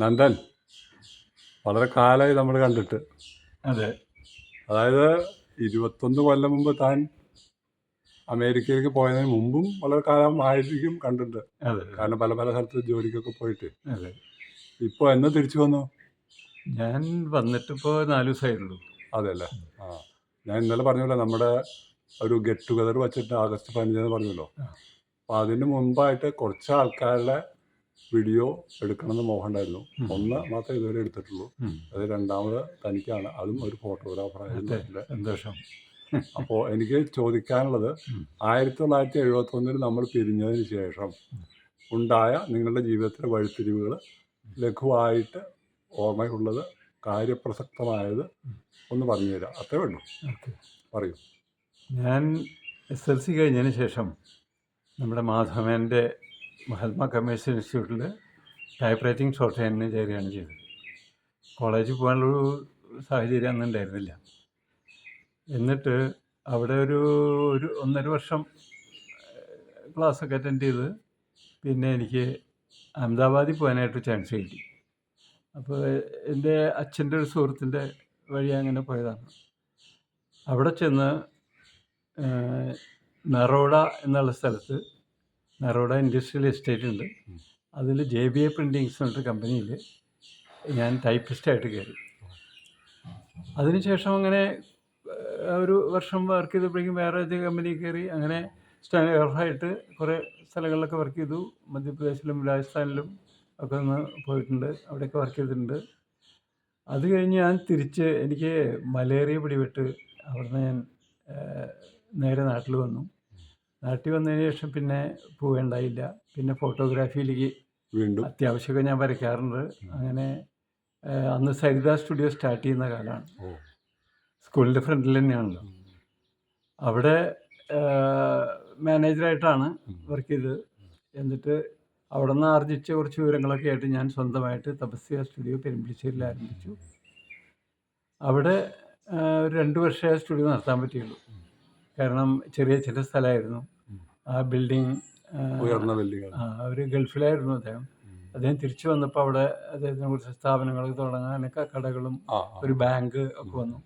നന്ദൻ വളരെ കാലമായി നമ്മൾ കണ്ടിട്ട്. അതെ. അതായത് ഇരുപത്തൊന്ന് കൊല്ലം മുമ്പ് താൻ അമേരിക്കയിലേക്ക് പോയതിന് മുമ്പും വളരെ കാലം ആയിരിക്കും കണ്ടിട്ട്. അതെ. കാരണം പല പല സ്ഥലത്ത് ജോലിക്കൊക്കെ പോയിട്ട്. അതെ. ഇപ്പോൾ എന്ന് തിരിച്ചു വന്നു? ഞാൻ വന്നിട്ടിപ്പോൾ നാല് ദിവസമായിട്ടുള്ളൂ അതെ അല്ലേ ആ. ഞാൻ ഇന്നലെ പറഞ്ഞല്ലോ നമ്മുടെ ഒരു ഗെറ്റ് ടുഗദർ വെച്ചിട്ട് ആഗസ്റ്റ് പതിനഞ്ചെന്ന് പറഞ്ഞല്ലോ. അപ്പോൾ അതിന് മുമ്പായിട്ട് കുറച്ച് ആൾക്കാരുടെ വീഡിയോ എടുക്കണമെന്ന് മോഹണ്ടായിരുന്നു. ഒന്ന് മാത്രമേ ഇതുവരെ എടുത്തിട്ടുള്ളൂ. അത് രണ്ടാമത് തനിക്കാണ്. അതും ഒരു ഫോട്ടോഗ്രാഫറായിരുന്നു സന്തോഷം. അപ്പോൾ എനിക്ക് ചോദിക്കാനുള്ളത്. ആയിരത്തി തൊള്ളായിരത്തി എഴുപത്തി ഒന്നിൽ നമ്മൾ പിരിഞ്ഞതിന് ശേഷം ഉണ്ടായ നിങ്ങളുടെ ജീവിതത്തിലെ വഴിത്തിരിവുകൾ ലഘുവായിട്ട് ഓർമ്മയുള്ളത് കാര്യപ്രസക്തമായത് ഒന്ന് പറഞ്ഞു തരാം. അത്രേ ഉള്ളൂ. ഓക്കെ. പറയൂ. ഞാൻ എസ് എൽ സി കഴിഞ്ഞതിന് ശേഷം നമ്മുടെ മാധവന്റെ മഹാത്മാ കമേഴ്സ്യൽ ഇൻസ്റ്റിറ്റ്യൂട്ടിൽ ടൈപ്പ് റൈറ്റിംഗ് ഷോർട്ട് ഹാൻഡിന് ചേരുകയാണ് ചെയ്തത്. കോളേജിൽ പോകാനുള്ളൊരു സാഹചര്യം അന്ന് ഉണ്ടായിരുന്നില്ല. എന്നിട്ട് അവിടെ ഒരു ഒരു ഒന്നര വർഷം ക്ലാസ്സൊക്കെ അറ്റൻഡ് ചെയ്ത് പിന്നെ എനിക്ക് അഹമ്മദാബാദിൽ പോകാനായിട്ട് ചാൻസ് കിട്ടി. അപ്പോൾ എന്റെ അച്ഛന്റെ ഒരു സുഹൃത്തിന്റെ വഴി അങ്ങനെ പോയതാണ്. അവിടെ ചെന്ന് നറോഡ എന്നുള്ള സ്ഥലത്ത് നറോഡ ഇൻഡസ്ട്രിയൽ എസ്റ്റേറ്റ് ഉണ്ട്. അതിൽ ജെ ബി എ പ്രിന്റിങ്സ് എന്നൊരു കമ്പനിയിൽ ഞാൻ ടൈപ്പിസ്റ്റായിട്ട് കയറി. അതിനുശേഷം അങ്ങനെ ഒരു വർഷം വർക്ക് ചെയ്തപ്പോഴേക്കും വേറെ ഒരു കമ്പനി കയറി. അങ്ങനെ സ്റ്റാൻഡേർഡായിട്ട് കുറേ സ്ഥലങ്ങളിലൊക്കെ വർക്ക് ചെയ്തു. മധ്യപ്രദേശിലും രാജസ്ഥാനിലും ഒക്കെ ഒന്ന് പോയിട്ടുണ്ട്. അവിടെയൊക്കെ വർക്ക് ചെയ്തിട്ടുണ്ട്. അത് കഴിഞ്ഞ് ഞാൻ തിരിച്ച് എനിക്ക് മലേറിയ പിടിപെട്ട് അവിടുന്ന് ഞാൻ നേരെ നാട്ടിൽ വന്നു. നാട്ടിൽ വന്നതിന് ശേഷം പിന്നെ പോവേണ്ടായില്ല പിന്നെ ഫോട്ടോഗ്രാഫിയിലേക്ക് വീണ്ടും. അത്യാവശ്യമൊക്കെ ഞാൻ വരയ്ക്കാറുണ്ട്. അങ്ങനെ അന്ന് സരിത സ്റ്റുഡിയോ സ്റ്റാർട്ട് ചെയ്യുന്ന കാലമാണ്. സ്കൂളിന്റെ ഫ്രണ്ടിൽ തന്നെയാണല്ലോ. അവിടെ മാനേജറായിട്ടാണ് വർക്ക് ചെയ്തത്. എന്നിട്ട് അവിടെ നിന്ന് ആർജിച്ച കുറച്ച് വിവരങ്ങളൊക്കെ ആയിട്ട് ഞാൻ സ്വന്തമായിട്ട് തപസ്യ സ്റ്റുഡിയോ പെരുമ്പിളിശ്ശേരിയിൽ ആരംഭിച്ചു. അവിടെ ഒരു രണ്ട് വർഷമേ സ്റ്റുഡിയോ നടത്താൻ പറ്റിയുള്ളൂ കാരണം ചെറിയ ചില സ്ഥലമായിരുന്നു. ആ ബിൽഡിങ് ഉയർന്ന വെല്ലുകൾ അവർ ഗൾഫിലായിരുന്നു അദ്ദേഹം. അദ്ദേഹം തിരിച്ചു വന്നപ്പോൾ അവിടെ അദ്ദേഹത്തിനെ കുറിച്ച് സ്ഥാപനങ്ങളൊക്കെ തുടങ്ങാനൊക്കെ കടകളും ഒരു ബാങ്ക് ഒക്കെ വന്നു.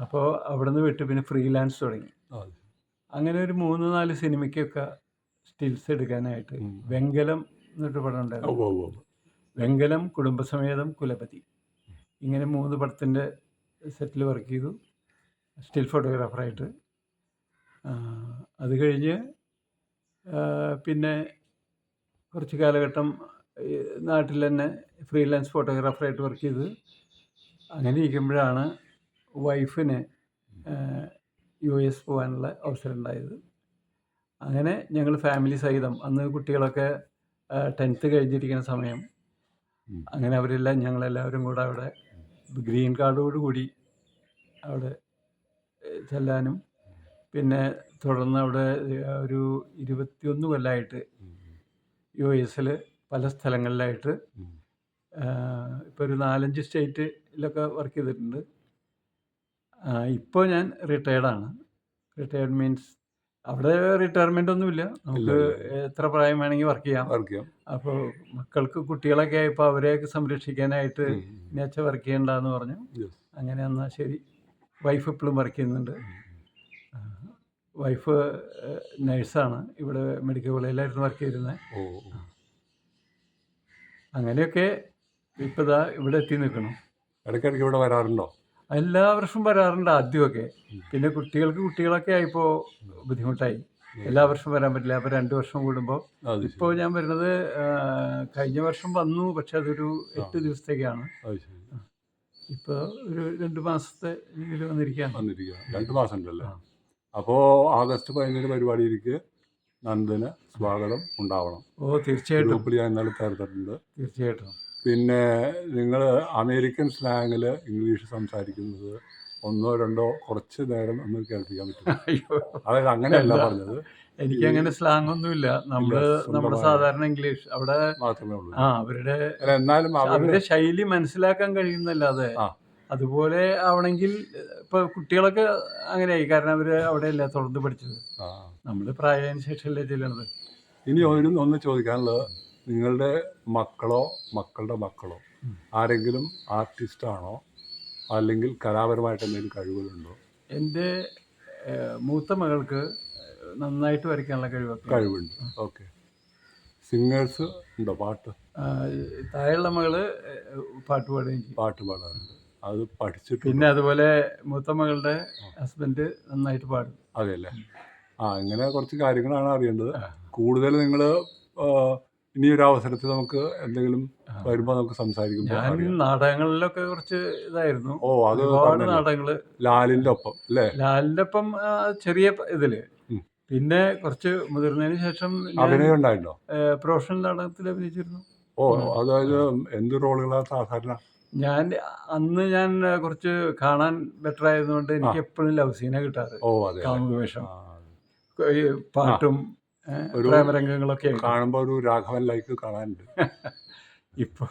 അപ്പോൾ അവിടെ നിന്ന് വിട്ട് പിന്നെ ഫ്രീലാൻസ് തുടങ്ങി. അങ്ങനെ ഒരു മൂന്ന് നാല് സിനിമയ്ക്കൊക്കെ സ്റ്റിൽസ് എടുക്കാനായിട്ട്. വെങ്കലം എന്നിട്ട് പടം ഉണ്ടായിരുന്നു. വെങ്കലം കുടുംബസമേതം കുലപതി. ഇങ്ങനെ മൂന്ന് പടത്തിന്റെ സെറ്റിൽ വർക്ക് ചെയ്തു. സ്റ്റിൽ ഫോട്ടോഗ്രാഫറായിട്ട് അത് കഴിഞ്ഞ് പിന്നെ കുറച്ച് കാലഘട്ടം നാട്ടിൽ തന്നെ ഫ്രീലാൻസ് ഫോട്ടോഗ്രാഫറായിട്ട് വർക്ക് ചെയ്ത് അങ്ങനെ ഇരിക്കുമ്പോഴാണ് വൈഫിന് യു എസ് പോകാനുള്ള അവസരം ഉണ്ടായത്. അങ്ങനെ ഞങ്ങൾ ഫാമിലി സഹിതം അന്ന് കുട്ടികളൊക്കെ ടെൻത്ത് കഴിഞ്ഞിരിക്കുന്ന സമയം അങ്ങനെ അവരെല്ലാം ഞങ്ങളെല്ലാവരും കൂടെ അവിടെ ഗ്രീൻ കാർഡോടുകൂടി അവിടെ ചെല്ലാനും പിന്നെ തുടർന്ന് അവിടെ ഒരു ഇരുപത്തിയൊന്ന് കൊല്ലമായിട്ട്. യു എസിൽ പല സ്ഥലങ്ങളിലായിട്ട്. ഇപ്പോൾ ഒരു നാലഞ്ച് സ്റ്റേറ്റിലൊക്കെ വർക്ക് ചെയ്തിട്ടുണ്ട്. ഇപ്പോൾ ഞാൻ റിട്ടയർഡാണ്. റിട്ടയർഡ് മീൻസ് അവിടെ റിട്ടയർമെന്റ് ഒന്നുമില്ല നമുക്ക് എത്ര പ്രായം വേണമെങ്കിൽ വർക്ക് ചെയ്യാം. വർക്ക് ചെയ്യാം. അപ്പോൾ മക്കൾക്ക് കുട്ടികളൊക്കെ ആയപ്പോൾ അവരെയൊക്കെ സംരക്ഷിക്കാനായിട്ട് നേച്ച വർക്ക് ചെയ്യണ്ടെന്ന് പറഞ്ഞു. അങ്ങനെ എന്നാൽ ശരി. വൈഫ് ഇപ്പോഴും വർക്ക് ചെയ്യുന്നുണ്ട്. വൈഫ് നഴ്സാണ്. ഇവിടെ മെഡിക്കൽ കോളേജിലായിരുന്നു വർക്ക് ചെയ്തിരുന്നത്. അങ്ങനെയൊക്കെ ഇപ്പോൾ ഇതാ ഇവിടെ എത്തി നിൽക്കണം ഇടയ്ക്കിടയ്ക്ക് ഇവിടെ വരാറുണ്ടോ? എല്ലാ വർഷവും വരാറുണ്ട് ആദ്യമൊക്കെ. പിന്നെ കുട്ടികൾക്ക് കുട്ടികളൊക്കെ ആയിപ്പോൾ ബുദ്ധിമുട്ടായി. എല്ലാ വർഷവും വരാൻ പറ്റില്ല. അപ്പോൾ രണ്ട് വർഷം കൂടുമ്പോൾ ഇപ്പോൾ ഞാൻ വരുന്നത് കഴിഞ്ഞ വർഷം വന്നു പക്ഷെ അതൊരു എട്ട് ദിവസത്തേക്കാണ്. ഇപ്പോൾ ഒരു രണ്ട് മാസത്തെ രീതിയിൽ വന്നിരിക്കുകയാണ് വന്നിരിക്കുക രണ്ട് മാസം ഉണ്ടല്ലോ. അപ്പോൾ ആഗസ്റ്റ് പതിനേഴ് പരിപാടിയിലേക്ക് നന്ദന് സ്വാഗതം ഉണ്ടാവണം. ഓ തീർച്ചയായിട്ടും. ഗ്രൂപ്പിൽ ഞാൻ ഇന്നലെ ചേർത്തിട്ടുണ്ട് തീർച്ചയായിട്ടും. പിന്നെ നിങ്ങൾ അമേരിക്കൻ സ്ലാങ്ങിൽ ഇംഗ്ലീഷ് സംസാരിക്കുന്നത് ഒന്നോ രണ്ടോ കുറച്ച് നേരം ഒന്ന് കേൾപ്പിക്കാൻ പറ്റും അതായത് അങ്ങനെയല്ല? പറഞ്ഞത്. എനിക്ക് അങ്ങനെ സ്ലാങ് ഒന്നുമില്ല. നമ്മൾ നമ്മുടെ സാധാരണ ഇംഗ്ലീഷ്. അവിടെ മാത്രമേ ഉള്ളൂ. ആ അവരുടെ എന്നാലും അവരുടെ ശൈലി മനസ്സിലാക്കാൻ കഴിയുന്നല്ലാതെ ആ. അതുപോലെ ആവണമെങ്കിൽ ഇപ്പൊ കുട്ടികളൊക്കെ അങ്ങനെയായി. കാരണം അവർ അവിടെയല്ല തുടർന്ന് പഠിച്ചത്. നമ്മൾ പ്രായത്തിന് ശേഷമല്ലേ ചെല്ലണത്. ഇനി ഒന്നും ഒന്ന് ചോദിക്കാനുള്ളത് നിങ്ങളുടെ മക്കളോ മക്കളുടെ മക്കളോ ആരെങ്കിലും ആർട്ടിസ്റ്റ് ആണോ? അല്ലെങ്കിൽ കലാപരമായിട്ട് എന്തെങ്കിലും കഴിവുകളുണ്ടോ? എന്റെ മൂത്ത മകൾക്ക് നന്നായിട്ട് വരയ്ക്കാനുള്ള കഴിവ്. കഴിവുണ്ട്. ഓക്കെ. സിംഗേഴ്സ് ഉണ്ടോ? പാട്ട്? താഴെയുള്ള മകൾ പാട്ട് പാടുകയും പാട്ട് പാടാറുണ്ട്. അത് പഠിച്ചിട്ട് പിന്നെ അതുപോലെ മൂത്ത മകളുടെ ഹസ്ബൻഡ് നന്നായിട്ട് പാടും. അതെ അല്ലേ ആ ഇങ്ങനെ കുറച്ച് കാര്യങ്ങളാണ് അറിയേണ്ടത്. കൂടുതൽ നിങ്ങൾ ഇനി ഒരു അവസരത്തിൽ നമുക്ക് എന്തെങ്കിലും. വരുമ്പോൾ നമുക്ക് സംസാരിക്കും ഞാൻ. നാടകങ്ങളിലൊക്കെ കുറച്ച് ഇതായിരുന്നു. ഓ അത് ഒരുപാട്. നാടകങ്ങൾ. ലാലിന്റെ ഒപ്പം അല്ലേ? ലാലിന്റെ ഒപ്പം ചെറിയ ഇതിൽ. പിന്നെ കുറച്ച് മുതിർന്നതിന് ശേഷം അഭിനയം ഉണ്ടായിട്ടുണ്ടോ പ്രൊഫഷണൽ നാടകത്തിൽ അഭിനയിച്ചിരുന്നു. ഓ അതായത് എന്ത് റോളുകളാണ് സാധാരണ? ഞാൻ അന്ന് ഞാൻ കുറച്ച് കാണാൻ ബെറ്റർ ആയതുകൊണ്ട് എനിക്ക് എപ്പോഴും ലവ് സീന കിട്ടാറ്. ഓ അതെ? കാമുക വേഷം. ഈ പാട്ടും ഒരു- പ്രേമരംഗങ്ങളൊക്കെ ആയിട്ട്. കാണുമ്പോ ഒരു രാഘവൻ ലൈക്ക് കാണാനുണ്ട്. ഇപ്പോ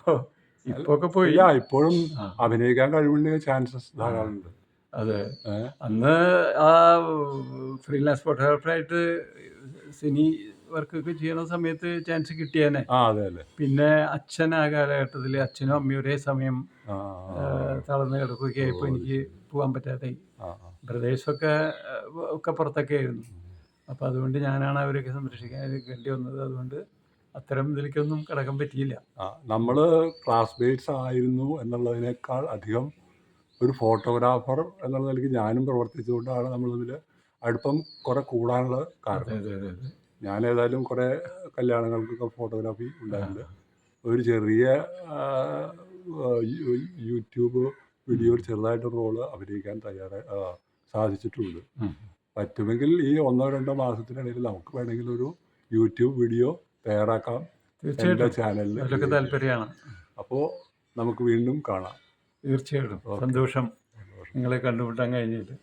ഇപ്പൊ ഒക്കെ പോയി. ഇല്ല ഇപ്പോഴും അഭിനയിക്കാൻ കഴിവുണ്ടെങ്കിൽ ചാൻസസ് ധാരാളമുണ്ട് അതെ. അന്ന് ആ ഫ്രീലാൻസ് ഫോട്ടോഗ്രാഫറായിട്ട് സിനി വർക്കൊക്കെ ചെയ്യണ സമയത്ത് ചാൻസ് കിട്ടിയേനെ. ആ അതെ അല്ലേ പിന്നെ അച്ഛൻ ആ കാലഘട്ടത്തിൽ അച്ഛനും അമ്മയും ഒരേ സമയം തളർന്നു കിടക്കുകയൊക്കെ ആയപ്പോൾ എനിക്ക് പോകാൻ പറ്റാതെ. ബ്രദേഴ്സൊക്കെ ഒക്കെ പുറത്തൊക്കെ ആയിരുന്നു. അപ്പോൾ അതുകൊണ്ട് ഞാനാണ് അവരൊക്കെ സംരക്ഷിക്കാൻ വേണ്ടി വന്നത്. അതുകൊണ്ട് അത്തരം ഇതിലേക്കൊന്നും കിടക്കാൻ പറ്റിയില്ല. നമ്മൾ ക്ലാസ് ക്ലാസ്മേറ്റ്സ് ആയിരുന്നു എന്നുള്ളതിനേക്കാൾ അധികം ഒരു ഫോട്ടോഗ്രാഫർ എന്നുള്ള നിലയ്ക്ക് ഞാനും പ്രവർത്തിച്ചുകൊണ്ടാണ് നമ്മൾ തമ്മിൽ അടുപ്പം കുറെ കൂടാനുള്ള കാരണം. ഞാൻ ഏതായാലും കുറേ കല്യാണങ്ങൾക്കൊക്കെ ഫോട്ടോഗ്രാഫി ഉണ്ടായിട്ടുണ്ട്. ഒരു ചെറിയ യൂട്യൂബ് വീഡിയോ ചെറുതായിട്ട് റോൾ അഭിനയിക്കാൻ തയ്യാറായി സാധിച്ചിട്ടുണ്ട്. പറ്റുമെങ്കിൽ ഈ ഒന്നോ രണ്ടോ മാസത്തിനിടയിൽ നമുക്ക് വേണമെങ്കിൽ ഒരു യൂട്യൂബ് വീഡിയോ തയ്യാറാക്കാം എന്റെ ചാനലിൽ താല്പര്യമാണ്. അപ്പോൾ നമുക്ക് വീണ്ടും കാണാം. തീർച്ചയായിട്ടും. സന്തോഷം. നിങ്ങളെ കണ്ടുമുട്ടാൻ കഴിഞ്ഞിട്ട്.